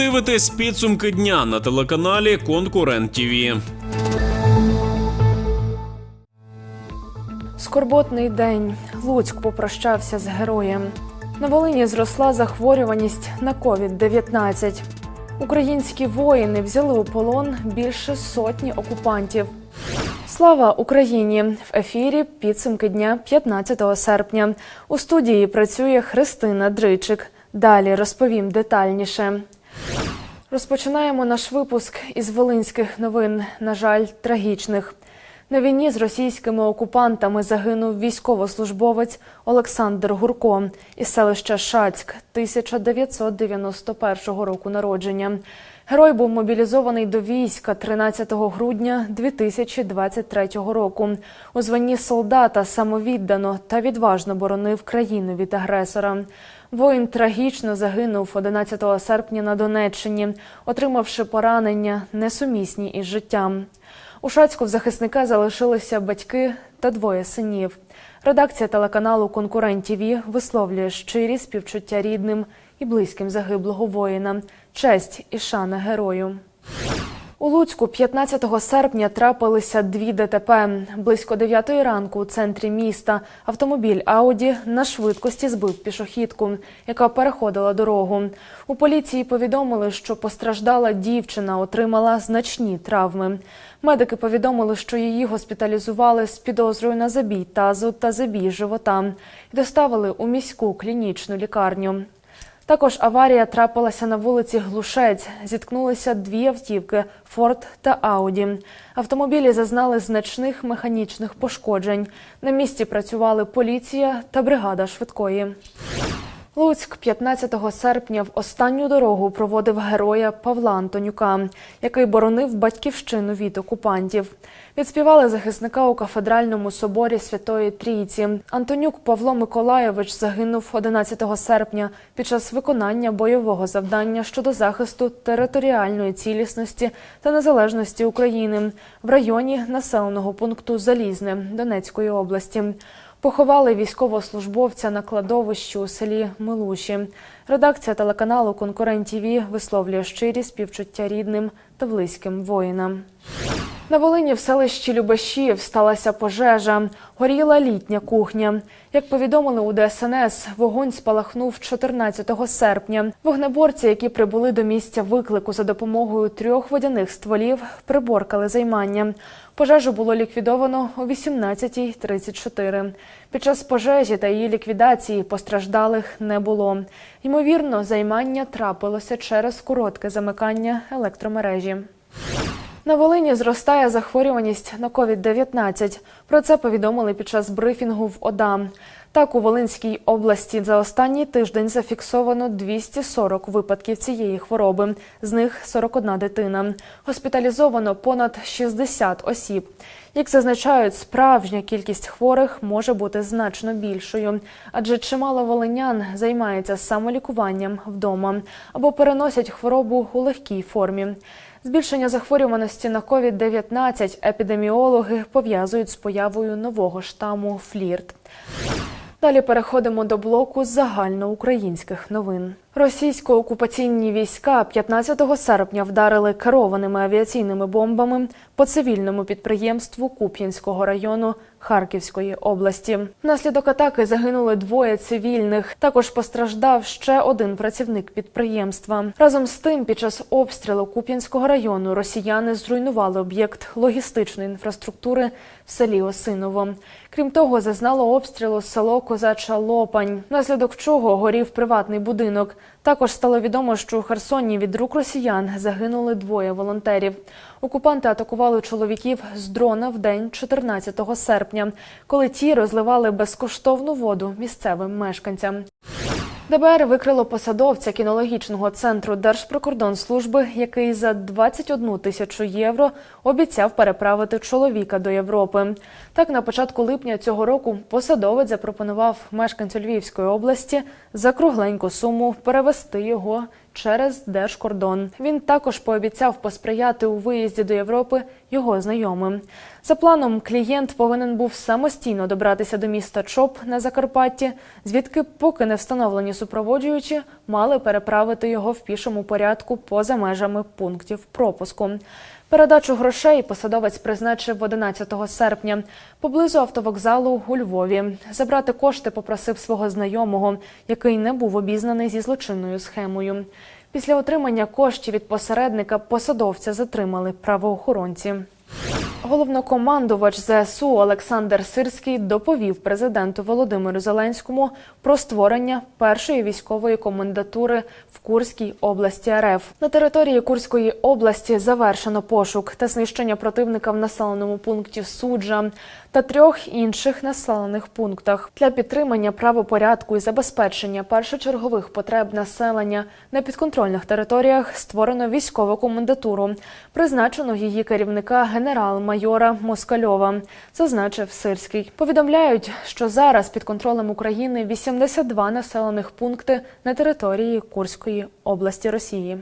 дивитесь підсумки дня на телеканалі Конкурент ТІВІ. Скорботний день. Луцьк попрощався з героєм. На Волині зросла захворюваність на COVID-19. Українські воїни взяли у полон більше сотні окупантів. Слава Україні! В ефірі підсумки дня 15 серпня. У студії працює Христина Дричик. Далі розповім детальніше. Розпочинаємо наш випуск із волинських новин. На жаль, трагічних. На війні з російськими окупантами загинув військовослужбовець Олександр Гурко із селища Шацьк 1991 року народження. Герой був мобілізований до війська 13 грудня 2023 року. У званні солдата самовіддано та відважно боронив країну від агресора. Воїн трагічно загинув 11 серпня на Донеччині, отримавши поранення несумісні із життям. У Шацьку в захисника залишилися батьки та двоє синів. Редакція телеканалу Конкурент ТІВІ висловлює щирі співчуття рідним і близьким загиблого воїна, честь і шана герою. У Луцьку 15 серпня трапилися дві ДТП. Близько 9 ранку у центрі міста автомобіль Ауді на швидкості збив пішохідку, яка переходила дорогу. У поліції повідомили, що постраждала дівчина, отримала значні травми. Медики повідомили, що її госпіталізували з підозрою на забій тазу та забій живота доставили у міську клінічну лікарню. Також аварія трапилася на вулиці Глушець. Зіткнулися дві автівки Форд та Ауді. Автомобілі зазнали значних механічних пошкоджень. На місці працювали поліція та бригада швидкої. Луцьк 15 серпня в останню дорогу проводив героя Павла Антонюка, який боронив батьківщину від окупантів. Відспівали захисника у кафедральному соборі Святої Трійці. Антонюк Павло Миколайович загинув 11 серпня під час виконання бойового завдання щодо захисту територіальної цілісності та незалежності України в районі населеного пункту Залізне Донецької області. Поховали військовослужбовця на кладовищі у селі Милуші. Редакція телеканалу Конкурент ТВ висловлює щирі співчуття рідним та близьким воїнам. На Волині в селищі Любашів сталася пожежа. Горіла літня кухня. Як повідомили у ДСНС, вогонь спалахнув 14 серпня. Вогнеборці, які прибули до місця виклику за допомогою трьох водяних стволів, приборкали займання. Пожежу було ліквідовано о 18.34. Під час пожежі та її ліквідації постраждалих не було. Ймовірно, займання трапилося через коротке замикання електромережі. На Волині зростає захворюваність на COVID-19. Про це повідомили під час брифінгу в ОДА. Так, у Волинській області за останній тиждень зафіксовано 240 випадків цієї хвороби, з них 41 дитина. Госпіталізовано понад 60 осіб. Як зазначають, справжня кількість хворих може бути значно більшою, адже чимало волинян займається самолікуванням вдома або переносять хворобу у легкій формі. Збільшення захворюваності на COVID-19 епідеміологи пов'язують з появою нового штаму флірт. Далі переходимо до блоку загальноукраїнських новин. Російсько-окупаційні війська 15 серпня вдарили керованими авіаційними бомбами по цивільному підприємству Куп'янського району Харківської області. Внаслідок атаки загинули двоє цивільних. Також постраждав ще один працівник підприємства. Разом з тим, під час обстрілу Куп'янського району росіяни зруйнували об'єкт логістичної інфраструктури селі Осиново. Крім того, зазнало обстрілу село Козача Лопань, внаслідок чого горів приватний будинок. Також стало відомо, що у Херсоні від рук росіян загинули двоє волонтерів. Окупанти атакували чоловіків з дрона в день 14 серпня, коли ті розливали безкоштовну воду місцевим мешканцям. ДБР викрило посадовця кінологічного центру Держприкордонслужби, який за 21 тисячу євро обіцяв переправити чоловіка до Європи. Так, на початку липня цього року посадовець запропонував мешканцю Львівської області за кругленьку суму перевести його через держкордон. Він також пообіцяв посприяти у виїзді до Європи його знайомим. За планом, клієнт повинен був самостійно добратися до міста Чоп на Закарпатті, звідки, поки не встановлені супроводжуючі, мали переправити його в пішому порядку поза межами пунктів пропуску. Передачу грошей посадовець призначив 11 серпня поблизу автовокзалу у Львові. Забрати кошти попросив свого знайомого, який не був обізнаний зі злочинною схемою. Після отримання коштів від посередника посадовця затримали правоохоронці. Головнокомандувач ЗСУ Олександр Сирський доповів президенту Володимиру Зеленському про створення першої військової комендатури в Курській області РФ. На території Курської області завершено пошук та знищення противника в населеному пункті Суджа та трьох інших населених пунктах для підтримання правопорядку і забезпечення першочергових потреб населення на підконтрольних територіях створено військову комендатуру, призначено її керівника генерал-майора Москальова, зазначив Сирський. Повідомляють, що зараз під контролем України 82 населених пункти на території Курської області Росії.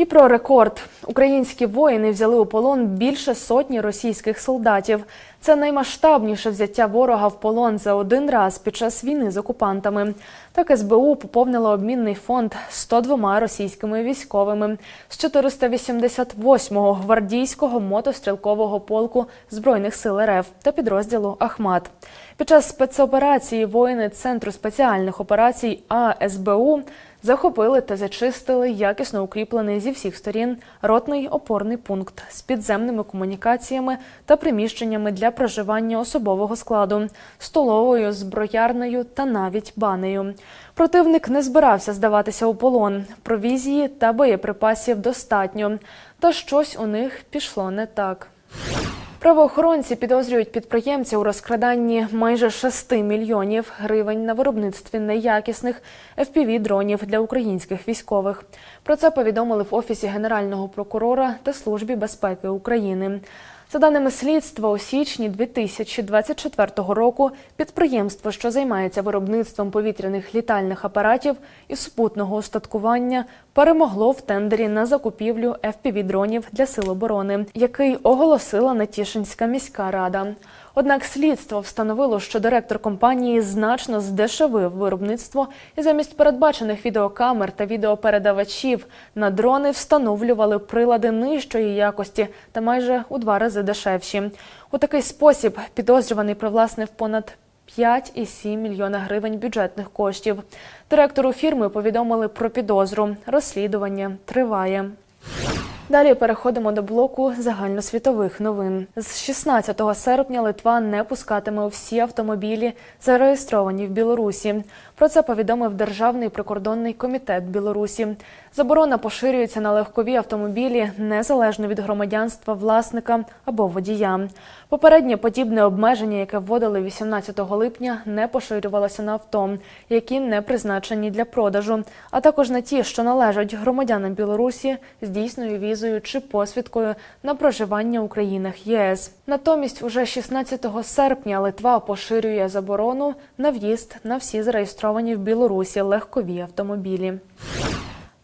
І про рекорд українські воїни взяли у полон більше сотні російських солдатів. Це наймасштабніше взяття ворога в полон за один раз під час війни з окупантами. Так СБУ поповнило обмінний фонд 102 російськими військовими з 488-го гвардійського мотострілкового полку збройних сил РФ та підрозділу Ахмат. Під час спецоперації воїни Центру спеціальних операцій АСБУ захопили та зачистили якісно укріплений зі всіх сторін ротний опорний пункт з підземними комунікаціями та приміщеннями для проживання особового складу, столовою, зброярною та навіть банею. Противник не збирався здаватися у полон. Провізії та боєприпасів достатньо, та щось у них пішло не так. Правоохоронці підозрюють підприємця у розкраданні майже 6 мільйонів гривень на виробництві неякісних fpv дронів для українських військових. Про це повідомили в офісі генерального прокурора та службі безпеки України. За даними слідства, у січні 2024 року підприємство, що займається виробництвом повітряних літальних апаратів і супутного устаткування, перемогло в тендері на закупівлю FPV-дронів для сил оборони, який оголосила Нетішинська міська рада. Однак слідство встановило, що директор компанії значно здешевив виробництво і замість передбачених відеокамер та відеопередавачів на дрони встановлювали прилади нижчої якості та майже у два рази дешевші. У такий спосіб підозрюваний привласнив понад 5,7 мільйона гривень бюджетних коштів. Директору фірми повідомили про підозру. Розслідування триває. Далі переходимо до блоку загальносвітових новин. З 16 серпня Литва не пускатиме всі автомобілі, зареєстровані в Білорусі. Про це повідомив Державний прикордонний комітет Білорусі. Заборона поширюється на легкові автомобілі незалежно від громадянства власника або водія. Попереднє подібне обмеження, яке вводили 18 липня, не поширювалося на авто, які не призначені для продажу, а також на ті, що належать громадянам Білорусі з дійсною візою чи посвідкою на проживання у країнах ЄС. Натомість, уже 16 серпня Литва поширює заборону на в'їзд на всі зареєстровані в Білорусі легкові автомобілі.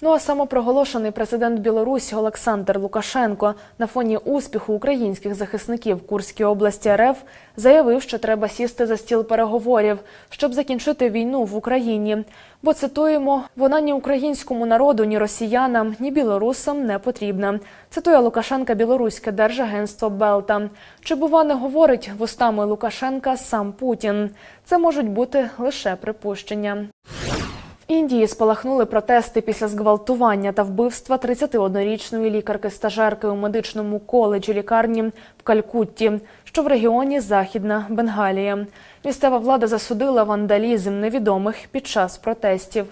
Ну а самопроголошений президент Білорусі Олександр Лукашенко на фоні успіху українських захисників Курській області РФ заявив, що треба сісти за стіл переговорів, щоб закінчити війну в Україні. Бо цитуємо: вона ні українському народу, ні росіянам, ні білорусам не потрібна. Цитує Лукашенка білоруське держагентство Белта. Чи бува не говорить вустами Лукашенка сам Путін? Це можуть бути лише припущення. Індії спалахнули протести після зґвалтування та вбивства 31-річної лікарки-стажерки у медичному коледжі лікарні в Калькутті, що в регіоні Західна Бенгалія. Місцева влада засудила вандалізм невідомих під час протестів.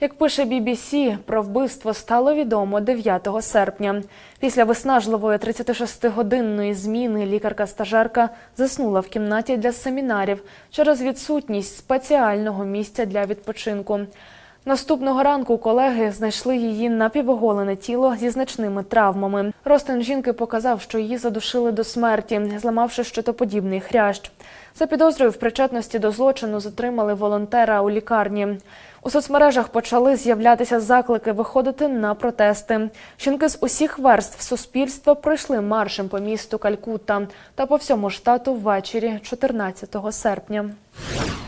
Як пише BBC, про вбивство стало відомо 9 серпня. Після виснажливої 36-годинної зміни лікарка-стажерка заснула в кімнаті для семінарів через відсутність спеціального місця для відпочинку. Наступного ранку колеги знайшли її напівоголене тіло зі значними травмами. Ростин жінки показав, що її задушили до смерті, зламавши щитоподібний хрящ. За підозрою в причетності до злочину затримали волонтера у лікарні. У соцмережах почали з'являтися заклики виходити на протести. Жінки з усіх верств суспільства пройшли маршем по місту Калькутта та по всьому штату ввечері 14 серпня.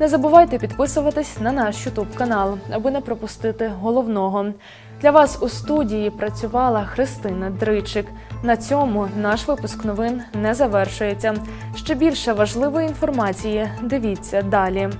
Не забувайте підписуватись на наш Ютуб канал, аби не пропустити головного. Для вас у студії працювала Христина Дричик. На цьому наш випуск новин не завершується. Ще більше важливої інформації дивіться далі.